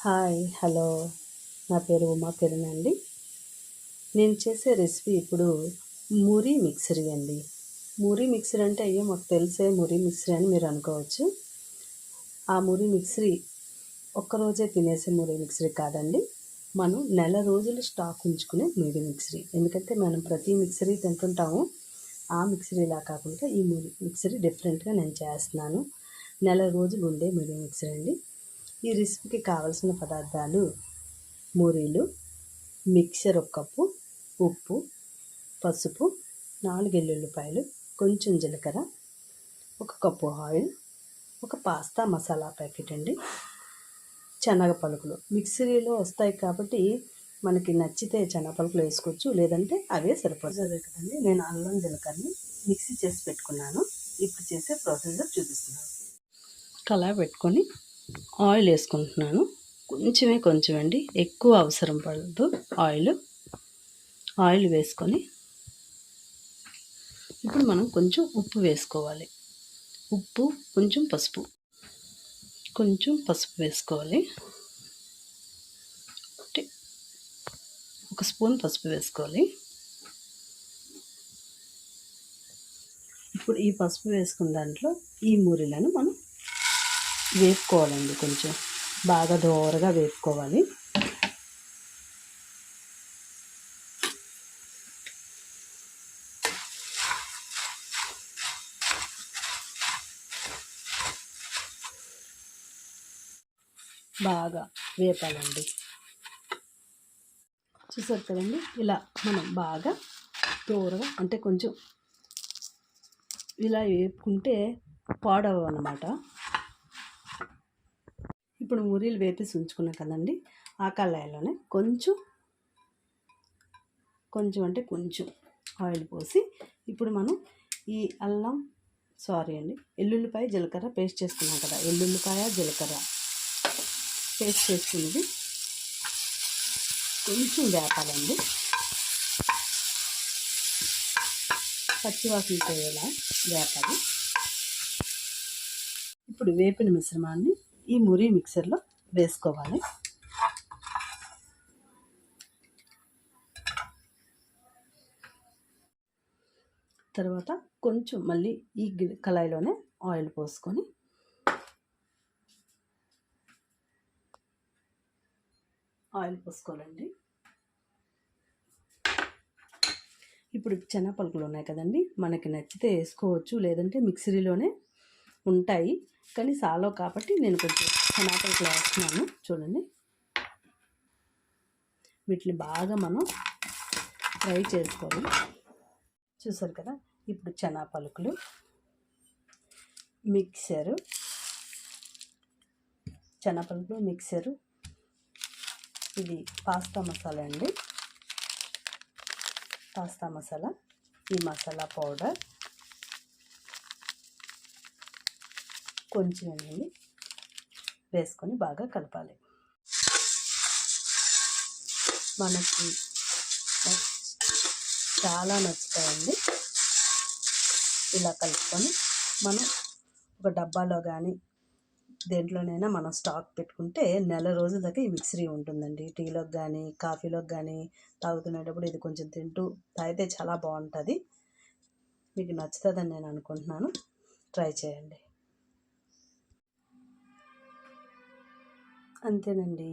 Hi hello. నా పేరు ఉమా పెరునండి. నేను చేసే రెసిపీ ఇప్పుడు మురి మిక్సరీ అండి. మురి మిక్సర్ అంటే అయ్యో మాకు తెలిసే మురి మిక్సరీ అని మీరు అనుకోవచ్చు. ఆ మురి మిక్సరీ ఒక్కరోజే తినేసే మురి మిక్సరీ కాదండి. మనం నెల రోజులు స్టాక్ ఉంచుకునే మురి మిక్సరీ. ఎందుకంటే మనం ప్రతి మిక్సరీ తింటుంటాము. ఆ మిక్సరీలా కాకుండా ఈ మురి మిక్సరీ డిఫరెంట్గా నేను చేస్తున్నాను. నెల రోజులు ఉండే మురి మిక్సర్ అండి. ఈ రెసిపీకి కావలసిన పదార్థాలు మూరీలు మిక్సర్ ఒక కప్పు ఉప్పు పసుపు నాలుగు ఎల్లుల్లిపాయలు కొంచెం జీలకర్ర ఒక కప్పు ఆయిల్ ఒక పాస్తా మసాలా ప్యాకెట్ అండి. శనగ పలుకులు మిక్సీలో వస్తాయి కాబట్టి మనకి నచ్చితే శనగ పలుకులు వేసుకోవచ్చు లేదంటే అవే సరిపోతుంది కదండి నేను అల్లం జీలకర్రని మిక్సీ చేసి పెట్టుకున్నాను. ఇప్పుడు చేసే ప్రొసీజర్ చూపిస్తున్నాను. కళాయి పెట్టుకొని ఆయిల్ వేసుకుంటున్నాను. కొంచెమే కొంచెం అండి. ఎక్కువ అవసరం పడదు ఆయిల్. ఆయిల్ వేసుకొని ఇప్పుడు మనం కొంచెం ఉప్పు వేసుకోవాలి. ఉప్పు కొంచెం పసుపు. కొంచెం పసుపు వేసుకోవాలి. ఒక స్పూన్ పసుపు వేసుకోవాలి. ఇప్పుడు ఈ పసుపు వేసుకున్న దాంట్లో ఈ మూరీలను మనం వేపుకోవాలండి కొంచెం. బాగా దోరగా వేపుకోవాలి బాగా వేపాలండి. చూసారు కదండి? ఇలా మనం బాగా దూరగా అంటే కొంచెం ఇలా వేపుకుంటే పాడవన్నమాట. ఇప్పుడు మురీలు వేపేసి ఉంచుకున్నాం కదండి ఆ కళాయిలోనే కొంచెం కొంచెం అంటే కొంచెం ఆయిల్ పోసి ఇప్పుడు మనం ఈ అల్లం సారీ అండి ఎల్లుల్లిపాయ జీలకర్ర పేస్ట్ చేసుకున్నాం కదా ఎల్లుల్లిపాయ జీలకర్ర పేస్ట్ చేసుకున్నది కొంచెం వేపాలండి. పచ్చివాసన పోయేలా వేపాలి. ఇప్పుడు వేపిన మిశ్రమాన్ని ఈ మురి మిక్సర్లో వేసుకోవాలి. తర్వాత కొంచెం మళ్ళీ ఈ కళాయిలోనే ఆయిల్ పోసుకొని ఆయిల్ పోసుకోవాలండి. ఇప్పుడు పలుకులు ఉన్నాయి కదండి మనకి నచ్చితే వేసుకోవచ్చు లేదంటే మిక్సీలోనే ఉంటాయి. కానీ సాలో కాబట్టి నేను కొంచెం టమాటాలు వేస్తున్నాను. చూడండి. వీటిని బాగా మనం ఫ్రై చేసుకోవాలి. చూసారు కదా? ఇప్పుడు చనా పలుకులు. మిక్సరు. చనా పలుకులు మిక్సరు. ఇది పాస్తా మసాలా అండి. పాస్తా మసాలా. ఈ మసాలా పౌడర్. కొంచెం అండి వేసుకొని బాగా కలపాలి. మనకి చాలా నచ్చుతాయండి. ఇలా కలుపుకొని మనం ఒక డబ్బాలో కానీ దేంట్లోనైనా మనం స్టాక్ పెట్టుకుంటే నెల రోజుల దాకా ఈ మిక్సరీ ఉంటుందండి. టీలోకి కానీ కాఫీలోకి కానీ తాగుతునేటప్పుడు ఇది కొంచెం తింటూ తాగితే చాలా బాగుంటుంది. మీకు నచ్చుతుందని నేను అనుకుంటున్నాను. ట్రై చేయండి. అంతేనండి.